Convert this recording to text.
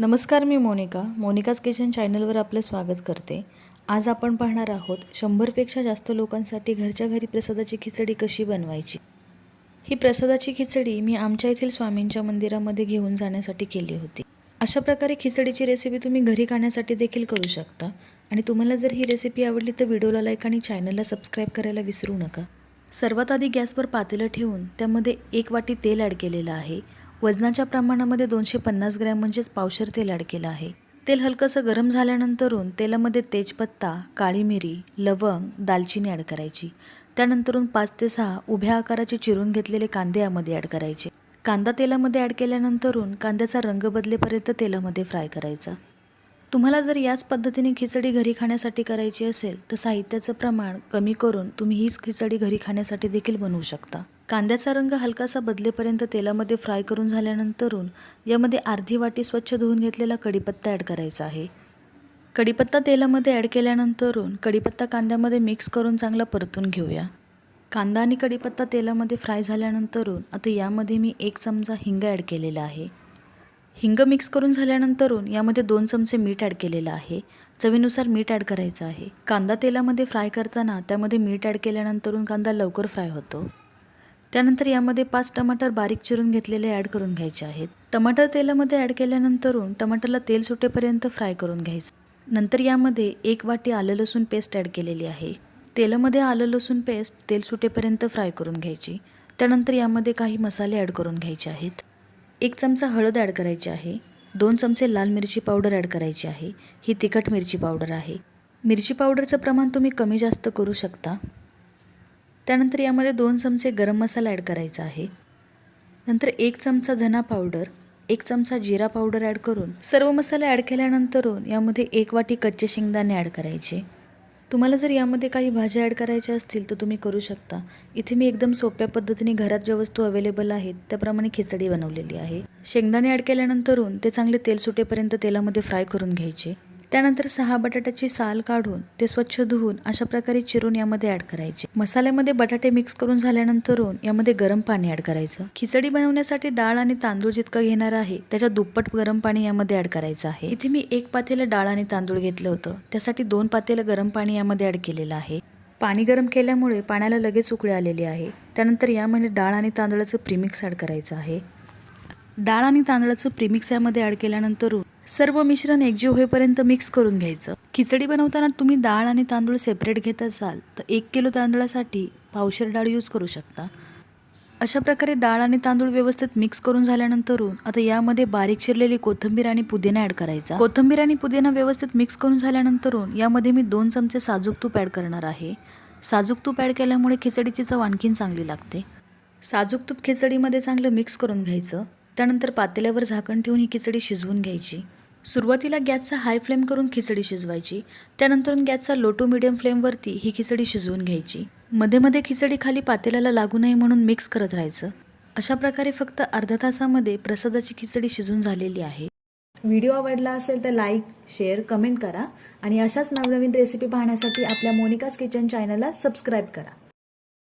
नमस्कार मी Monika. Monika's kitchen चॅनलवर आपलं स्वागत करते. आज आपण पाहणार आहोत शंभरपेक्षा जास्त लोकांसाठी घरच्या घरी प्रसादाची खिचडी कशी बनवायची? ही प्रसादाची खिचडी मी आमच्या येथील स्वामींच्या मंदिरामध्ये घेऊन जाण्यासाठी केली होती. अशा प्रकारे खिचडीची रेसिपी तुम्ही घरी खाण्यासाठी देखील करू शकता. आणि तुम्हाला जर ही रेसिपी आवडली तर व्हिडिओला लाईक आणि चॅनलला सबस्क्राईब करायला विसरू नका. सर्वात आधी गॅसवर पातेलं ठेवून त्यामध्ये एक वाटी तेल ॲड केलेलं आहे. वजनाच्या प्रमाणामध्ये दोनशे पन्नास ग्रॅम म्हणजेच पावशर तेल ॲड केलं आहे. तेल हलकंसं गरम झाल्यानंतरून तेलामध्ये तेजपत्ता काळी मिरी लवंग दालचिनी ॲड करायची. त्यानंतरून पाच ते सहा उभ्या आकाराचे चिरून घेतलेले कांदे यामध्ये ॲड करायचे. कांदा तेलामध्ये ॲड केल्यानंतरून कांद्याचा रंग बदलेपर्यंत तेलामध्ये फ्राय करायचा. तुम्हाला जर याच पद्धतीने खिचडी घरी खाण्यासाठी करायची असेल तर साहित्याचं प्रमाण कमी करून तुम्ही हीच खिचडी घरी खाण्यासाठी देखील बनवू शकता. कांद्याचा रंग हलकासा बदलेपर्यंत तेलामध्ये फ्राय करून झाल्यानंतरून यामध्ये अर्धी वाटी स्वच्छ धुवून घेतलेला कढीपत्ता ॲड करायचा आहे. कढीपत्ता तेलामध्ये ॲड केल्यानंतरून कढीपत्ता कांद्यामध्ये मिक्स करून चांगला परतून घेऊया. कांदा आणि कढीपत्ता तेलामध्ये फ्राय झाल्यानंतरून आता यामध्ये मी एक चमचा हिंग ॲड केलेला आहे. हिंग मिक्स करून झाल्यानंतरून यामध्ये दोन चमचे मीठ ॲड केलेलं आहे. चवीनुसार मीठ ॲड करायचं आहे. कांदा तेलामध्ये फ्राय करताना त्यामध्ये मीठ ॲड केल्यानंतरून कांदा लवकर फ्राय होतो. त्यानंतर यामध्ये पाच टमाटर बारीक चिरून घेतलेले ॲड करून घ्यायचे आहेत. टमाटर तेलामध्ये ॲड केल्यानंतरून टमाटरला तेल सुटेपर्यंत फ्राय करून घ्यायचं. नंतर यामध्ये एक वाटी आलं लसूण पेस्ट ॲड केलेली आहे. तेलामध्ये आलं लसूण पेस्ट तेल सुटेपर्यंत फ्राय करून घ्यायची. त्यानंतर यामध्ये काही मसाले ॲड करून घ्यायचे आहेत. एक चमचा हळद ॲड करायची आहे. दोन चमचे लाल मिरची पावडर ॲड करायची आहे. ही तिखट मिरची पावडर आहे. मिरची पावडरचं प्रमाण तुम्ही कमी जास्त करू शकता. त्यानंतर यामध्ये दोन चमचे गरम मसाला ॲड करायचा आहे. नंतर एक चमचा धना पावडर एक चमचा जिरा पावडर ॲड करून सर्व मसाले ॲड केल्यानंतरून यामध्ये एक वाटी कच्चे शेंगदाणे ॲड करायचे. तुम्हाला जर यामध्ये काही भाज्या ॲड करायच्या असतील तर तुम्ही करू शकता. इथे मी एकदम सोप्या पद्धतीने घरात ज्या वस्तू अवेलेबल आहेत त्याप्रमाणे खिचडी बनवलेली आहे. शेंगदाणे ॲड केल्यानंतरून ते चांगले तेल सुटेपर्यंत तेलामध्ये फ्राय करून घ्यायचे. त्यानंतर सहा बटाट्याची साल काढून ते स्वच्छ धुवून अशा प्रकारे चिरून यामध्ये ॲड करायचे. मसाल्यामध्ये बटाटे मिक्स करून झाल्यानंतरून यामध्ये गरम पाणी ॲड करायचं. खिचडी बनवण्यासाठी डाळ आणि तांदूळ जितकं घेणार आहे त्याच्या दुप्पट गरम पाणी यामध्ये ॲड करायचं आहे. इथे मी एक पातेला डाळ आणि तांदूळ घेतलं होतं. त्यासाठी दोन पातेला गरम पाणी यामध्ये ॲड केलेलं आहे. पाणी गरम केल्यामुळे पाण्याला लगेच उकळी आलेली आहे. त्यानंतर यामध्ये डाळ आणि तांदळाचं प्रीमिक्स ॲड करायचं आहे. डाळ आणि तांदळाचं प्रीमिक्स यामध्ये ॲड केल्यानंतर सर्व मिश्रण एकजीव होईपर्यंत मिक्स करून घ्यायचं. खिचडी बनवताना तुम्ही डाळ आणि तांदूळ सेपरेट घेत असाल तर एक किलो तांदळासाठी पावशेर डाळ यूज करू शकता. अशा प्रकारे डाळ आणि तांदूळ व्यवस्थित मिक्स करून झाल्यानंतरून आता यामध्ये बारीक चिरलेली कोथिंबीर आणि पुदिना ॲड करायचा. कोथिंबीर आणि पुदिना व्यवस्थित मिक्स करून झाल्यानंतरून यामध्ये मी दोन चमचे साजूक तूप ॲड करणार आहे. साजूक तूप ॲड केल्यामुळे खिचडीची चव आणखीन चांगली लागते. साजूक तूप खिचडीमध्ये चांगलं मिक्स करून घ्यायचं. त्यानंतर पातेल्यावर झाकण ठेवून ही खिचडी शिजवून घ्यायची. सुरुवातीला गॅसचा हाय फ्लेम करून खिचडी शिजवायची. त्यानंतर गॅसचा लो टू मिडियम फ्लेमवरती ही खिचडी शिजवून घ्यायची. मध्ये मध्ये खिचडी खाली पातेल्याला लागू नये म्हणून मिक्स करत राहायचं. अशा प्रकारे फक्त अर्ध्या तासामध्ये प्रसादाची खिचडी शिजून झालेली आहे. व्हिडिओ आवडला असेल तर लाईक शेअर कमेंट करा आणि अशाच नवनवीन रेसिपी पाहण्यासाठी आपल्या मोनिकाज किचन चॅनलला सबस्क्राईब करा.